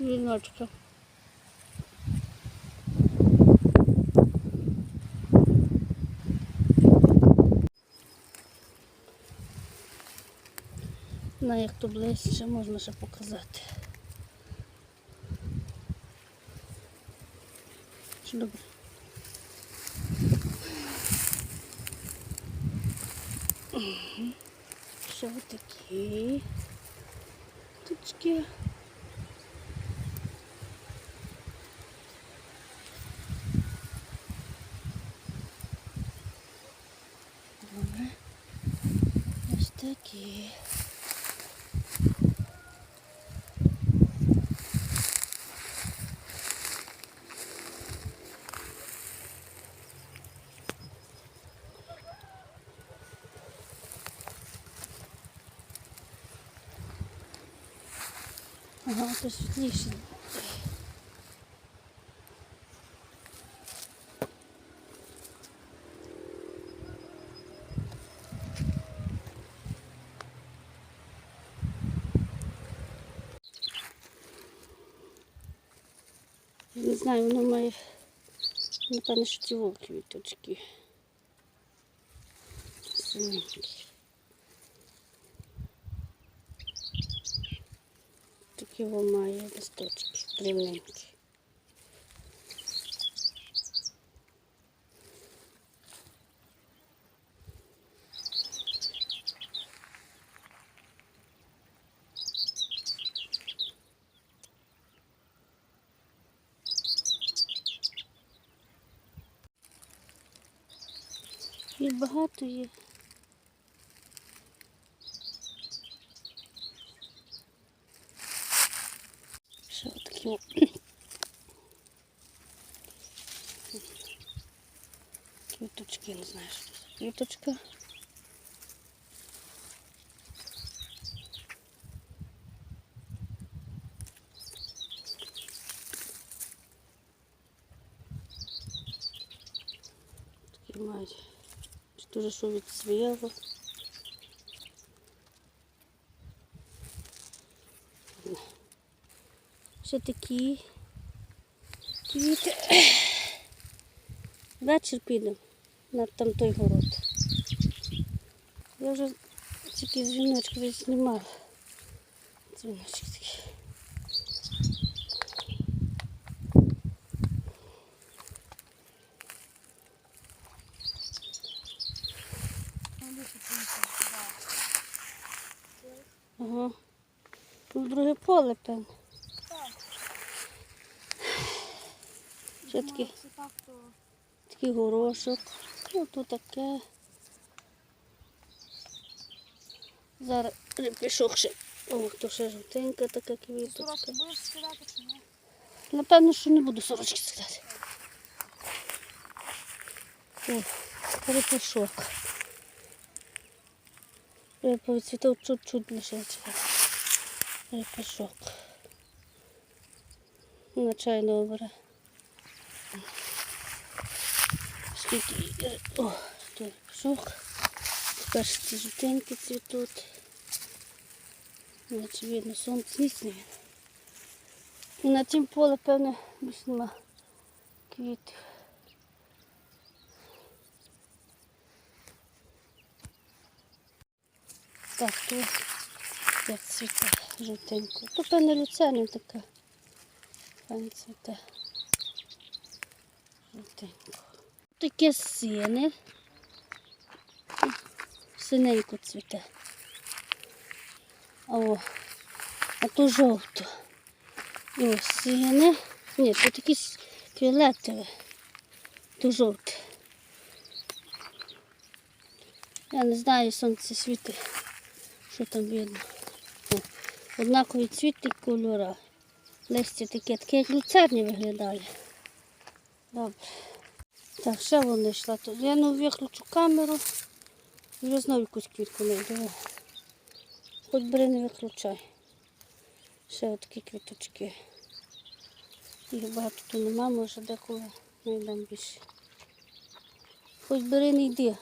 віночка. На як то ближче можна ще показати. Чи добре? Мгм. Ще отакі тучки. Такі. Ага, то світліше. Не знаю, воно має, напевно, що ці вовки квіточки. Синенькі. Такі має листочки дрібненькі. Їх багато є. Ще отакі. Квіточки, не знаю, що це квіточка. Такі мають. Дуже що відсвіло. Ще такі квіти. Вечір підемо на там той город. Я вже тільки дзвіночки знімала. Дзвіночки такі. Ага. Тут друге поле, певно. Ще такі, так, то такий горошок. Ну, тут таке. Зараз пішов ще. О, то ще жовтенька така квіточка. сорочки будеш скидати чи ні? Напевно, що не буду сорочки скидати. О, перепишок. Повідцвітав чуть-чуть лишається. Перепишок. На чай добре. Скільки. О, тут пішок. Тепер ці жовтенькі цвітуть. Наче видно, сонце ніс. І на тім поле, певне, більш нема квітів. Так, тут як цвіте жовтенько. То певне люцерна така. Певне цвіте. Жовтенько. Таке сине. Синенько цвіте. О, а то жовто. І ось сине. Ні, тут якісь фіолетове. То жовте. Я не знаю, сонце світить, що там видно. О, однакові цвіти кольора. Листя таке, таке як люцерні виглядає. Добре. Так, ще вона йшла тут. Я ну виключу камеру. і знову якусь квітку знайду. Хоч бери не виключай. Ще отакі квіточки. Їх багато тут нема, може деколи знайдемо більше. Хоч бери не йди.